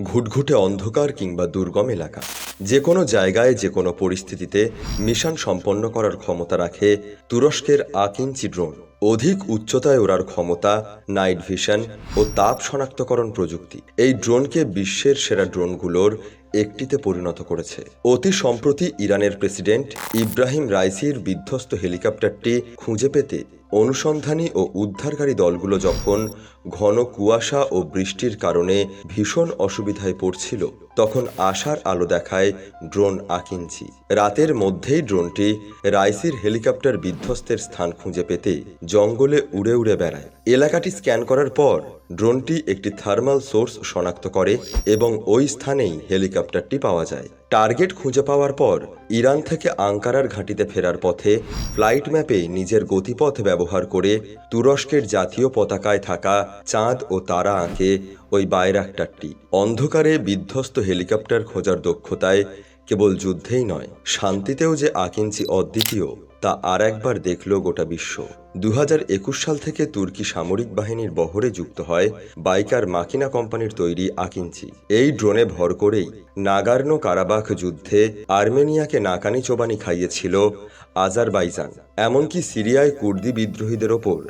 ঘুটঘুটে অন্ধকার কিংবা দুর্গম এলাকা। যে কোনো জায়গায় যে কোনো পরিস্থিতিতে মিশন সম্পন্ন করার ক্ষমতা রাখে তুরস্কের আকিঞ্চি ড্রোন। অধিক উচ্চতায় ওড়ার ক্ষমতা, নাইট ভিশন ও তাপ শনাক্তকরণ প্রযুক্তি। এই ড্রোনকে বিশ্বের সেরা ড্রোনগুলোর একটিতে পরিণত করেছে। অতি সম্প্রতি ইরানের প্রেসিডেন্ট ইব্রাহিম রাইসির বিধ্বস্ত হেলিকপ্টারটি খুঁজে পেতে অনুসন্ধানী ও উদ্ধারকারী দলগুলো যখন ঘন কুয়াশা ও বৃষ্টির কারণে ভীষণ অসুবিধায় পড়ছিল, তখন আশার আলো দেখায় ড্রোন আকিঞ্চি। রাতের মধ্যেই ড্রোনটি রাইসির হেলিকপ্টার বিধ্বস্তের স্থান খুঁজে পেতে জঙ্গলে উড়ে উড়ে বেড়ায়। এলাকাটি স্ক্যান করার পর ড্রোনটি একটি থার্মাল সোর্স শনাক্ত করে এবং ওই স্থানেই হেলিকপ্টারটি পাওয়া যায়। টার্গেট খুঁজে পাওয়ার পর, ইরান থেকে আঙ্কারার ঘাঁটিতে ফেরার পথে ফ্লাইট ম্যাপে নিজের গতিপথ ব্যবহার করে তুরস্কের জাতীয় পতাকায় থাকা চাঁদ ও তারা আঁকে ওই বাইরাক্টারটি। অন্ধকারে বিধ্বস্ত হেলিকপ্টার খোঁজার দক্ষতায় কেবল যুদ্ধেই নয়, শান্তিতেও যে আকিঞ্চি অদ্বিতীয়। তা আর একবার দেখল গোটা বিশ্ব। দু হাজার একুশ সাল থেকে তুর্কি সামরিক বাহিনীর বহরে যুক্ত হয় বাইকার মাকিনা কোম্পানির তৈরি আকিঞ্চি। এই ড্রোনে ভর করেই নাগার্নো কারাবাখ যুদ্ধে আর্মেনিয়াকে নাকানি চোবানি খাইয়েছিল আজারবাইজান, এমনকি সিরিয়ায় কুর্দি বিদ্রোহীদের ওপর।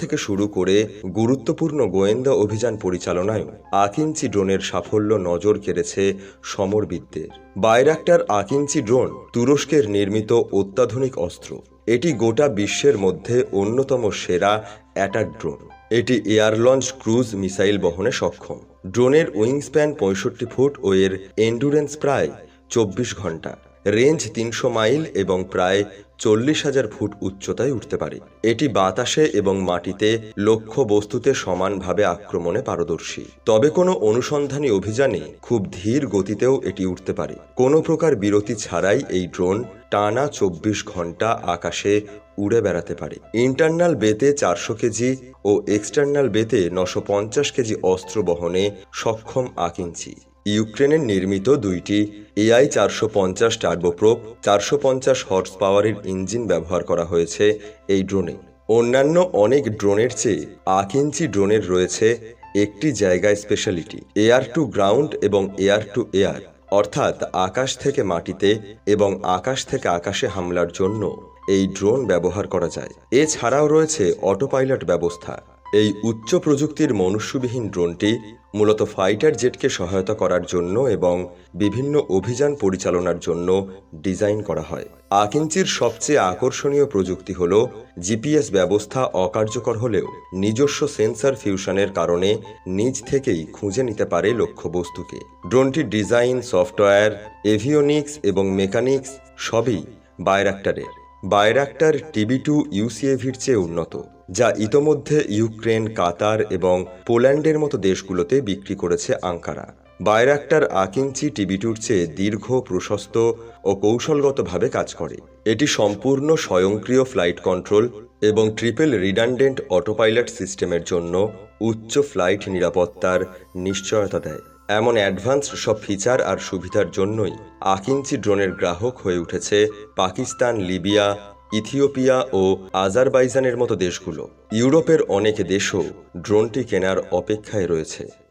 থেকে শুরু করে গুরুত্বপূর্ণ গোয়েন্দা অভিযান পরিচালনায় আকিঞ্চি ড্রোনের সাফল্য নজর কেড়েছে সমরবিদদের। বাইরাক্টার আকিঞ্চি ড্রোন তুরস্কের নির্মিত অত্যাধুনিক অস্ত্র। এটি গোটা বিশ্বের মধ্যে অন্যতম সেরা অ্যাটাক ড্রোন। এটি এয়ার লঞ্চ ক্রুজ মিসাইল বহনে সক্ষম। ড্রোনের উইং স্প্যান পঁয়ষট্টি ফুট ও এর এন্ডুরেন্স প্রায় চব্বিশ ঘণ্টা। রেঞ্জ তিনশো মাইল এবং প্রায় চল্লিশ হাজার ফুট উচ্চতায় উঠতে পারে। এটি বাতাসে এবং মাটিতে লক্ষ্য বস্তুতে সমানভাবে আক্রমণে পারদর্শী। তবে কোনো অনুসন্ধানী অভিযানে খুব ধীর গতিতেও এটি উঠতে পারে। কোনো প্রকার বিরতি ছাড়াই এই ড্রোন টানা চব্বিশ ঘণ্টা আকাশে উড়ে বেড়াতে পারে। ইন্টারনাল বেতে চারশো কেজি ও এক্সটার্নাল বেতে নশো পঞ্চাশ কেজি অস্ত্র বহনে সক্ষম আকিঞ্চি ইউক্রেনের নির্মিত দুইটি এআই চারশো পঞ্চাশ টার্বোপ্রোপ, চারশো পঞ্চাশ হর্স পাওয়ারের ইঞ্জিন ব্যবহার করা হয়েছে এই ড্রোনে। অন্যান্য অনেক ড্রোনের চেয়ে আকিঞ্চি ড্রোনের রয়েছে একটি জায়গায় স্পেশালিটি এয়ার টু গ্রাউন্ড এবং এয়ার টু এয়ার অর্থাৎ আকাশ থেকে মাটিতে এবং আকাশ থেকে আকাশে হামলার জন্য এই ড্রোন ব্যবহার করা যায়। এছাড়াও রয়েছে অটোপাইলট ব্যবস্থা। এই উচ্চ প্রযুক্তির মনুষ্যবিহীন ড্রোনটি মূলত ফাইটার জেটকে সহায়তা করার জন্য এবং বিভিন্ন অভিযান পরিচালনার জন্য ডিজাইন করা হয়। আকিঞ্চির সবচেয়ে আকর্ষণীয় প্রযুক্তি হল জিপিএস ব্যবস্থা অকার্যকর হলেও নিজস্ব সেন্সার ফিউশনের কারণে নিজ থেকেই খুঁজে নিতে পারে লক্ষ্যবস্তুকে। ড্রোনটির ডিজাইন, সফটওয়্যার, এভিওনিক্স এবং মেকানিক্স সবই বাইরাক্টারের। বাইরাক্টার টিবি টু ইউসিএভির চেয়ে উন্নত। যা ইতোমধ্যে ইউক্রেন, কাতার এবং পোল্যান্ডের মতো দেশগুলোতে বিক্রি করেছে আঙ্কারা। বাইরাক্টার আকিঞ্চি টিবি টুর চেয়ে দীর্ঘ, প্রশস্ত ও কৌশলগতভাবে কাজ করে। এটি সম্পূর্ণ স্বয়ংক্রিয় ফ্লাইট কন্ট্রোল এবং ট্রিপল রিডান্ডেন্ট অটোপাইলট সিস্টেমের জন্য উচ্চ ফ্লাইট নিরাপত্তার নিশ্চয়তা দেয়। এমন অ্যাডভান্সড সব ফিচার আর সুবিধার জন্যই আকিঞ্চি ড্রোনের গ্রাহক হয়ে উঠেছে পাকিস্তান, লিবিয়া ইথিওপিয়া ও আজারবাইজানের মতো দেশগুলো। ইউরোপের অনেক দেশও ড্রোনটি কেনার অপেক্ষায় রয়েছে।